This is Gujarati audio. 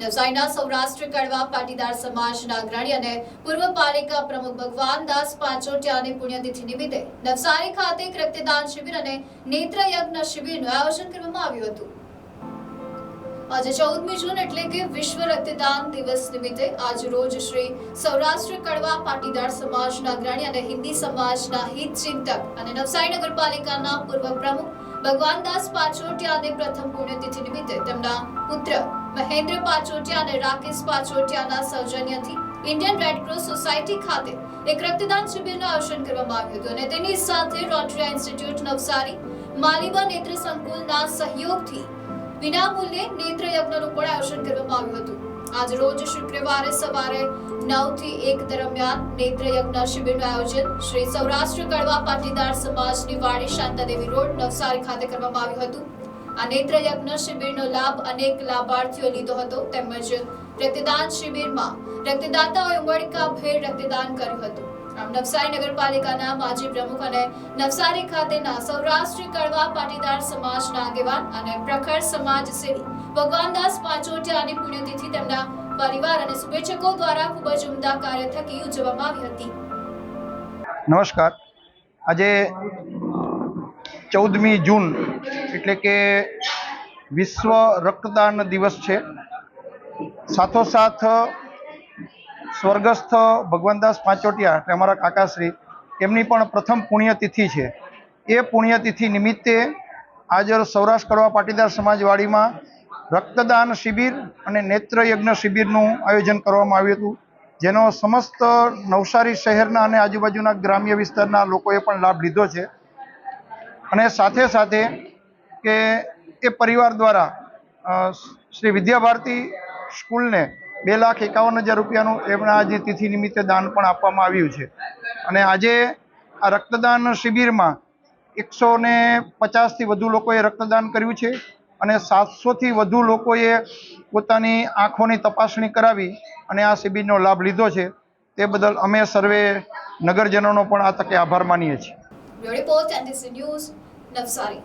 નવસારીના સૌરાષ્ટ્ર કડવા પાટીદાર સમાજના અગ્રણી અને પૂર્વ પાલિકા પ્રમુખ ભગવાન દાસ પાંચોટિયાની પુણ્યતિથિ નિમિત્તે નવસારી ખાતે રક્તદાન શિબિર અને નેત્ર શિબિરનું આયોજન કરવામાં આવ્યું હતું. આજે ચૌદમી જૂન એટલે કે વિશ્વ રક્તદાન દિવસ નિમિત્તે આજ રોજ શ્રી સૌરાષ્ટ્ર કડવા પાટીદાર સમાજના અગ્રણી અને હિન્દી સમાજના હિત ચિંતક અને નવસારી નગરપાલિકાના પૂર્વ પ્રમુખ ભગવાનદાસ પાછોટિયાની પ્રથમ પુણ્યતિથિ નિમિત્તે તેમના પુત્ર મહેન્દ્ર પાછોટિયા અને રાકેશ પાછોટિયાના સૌજન્યથી ઇન્ડિયન રેડ ક્રોસ સોસાયટી ખાતે એક રક્તદાન શિબિરનું આયોજન કરવામાં આવ્યું હતું અને તેની સાથે રોટરી ઇન્સ્ટિટ્યૂટ નવસારી માલિબા નેત્ર સંકુલના સહયોગથી વિનામૂલ્યે નેત્ર યજ્ઞનું પણ આયોજન કરવામાં આવ્યું હતું. આજ રોજ શુક્રવારે સવારે નવથી એક દરમિયાન નેત્ર યજ્ઞ શિબિરનું આયોજન શ્રી સૌરાષ્ટ્ર કડવા પાટીદાર સમાજની વાડી શાંતાદેવી રોડ, નવસારી ખાતે કરવામાં આવ્યું હતું. આ નેત્ર યજ્ઞ શિબિરનો લાભ અનેક લાભાર્થીઓ લીધો હતો તેમજ રક્તદાન શિબિરમાં રક્તદાતાઓએ ઉમળકાભેર રક્તદાન કર્યું હતું. નવસારી નગરપાલિકાના માજી પ્રમુખ અને નવસારી ખાતેના સૌરાષ્ટ્ર કડવા પાટીદાર સમાજના આગેવાન અને પ્રખર સમાજ ભગવાનદાસ પાંચોટિયાની પુણ્યતિથિ તેમના પરિવાર અને શુભેચ્છકો દ્વારા ખૂબ જ ઉમદા કાર્ય થકી ઉજવવામાં આવી હતી. નમસ્કાર. આજે ચૌદમી જૂન એટલે કે વિશ્વ રક્તદાન દિવસ છે. સાથોસાથ સ્વર્ગસ્થ ભગવાનદાસ પાંચોટિયા એટલે અમારા કાકાશ્રી એમની પણ પ્રથમ પુણ્યતિથિ છે. એ પુણ્યતિથિ નિમિત્તે આજે સૌરાષ્ટ્ર કરવા પાટીદાર સમાજવાડીમાં રક્તદાન શિબિર અને નેત્ર યજ્ઞ શિબિરનું આયોજન કરવામાં આવ્યું હતું, જેનો સમસ્ત નવસારી શહેરના અને આજુબાજુના ગ્રામ્ય વિસ્તારના લોકોએ પણ લાભ લીધો છે. અને સાથે સાથે કે એ પરિવાર દ્વારા શ્રી વિદ્યાભારતી સ્કૂલને બે લાખ એકાવન હજાર રૂપિયાનું એમના આજે તિથિ નિમિત્તે દાન પણ આપવામાં આવ્યું છે. અને આજે આ રક્તદાન શિબિરમાં એકસો ને પચાસથી વધુ લોકોએ રક્તદાન કર્યું છે. અને સાતસોથી વધુ લોકોએ પોતાની આંખોની તપાસણી કરાવી અને આ શિબિરનો લાભ લીધો છે. તે બદલ અમે સર્વે નગરજનોનો પણ આ તકે આભાર માનીએ છીએ. Report news, Navsari.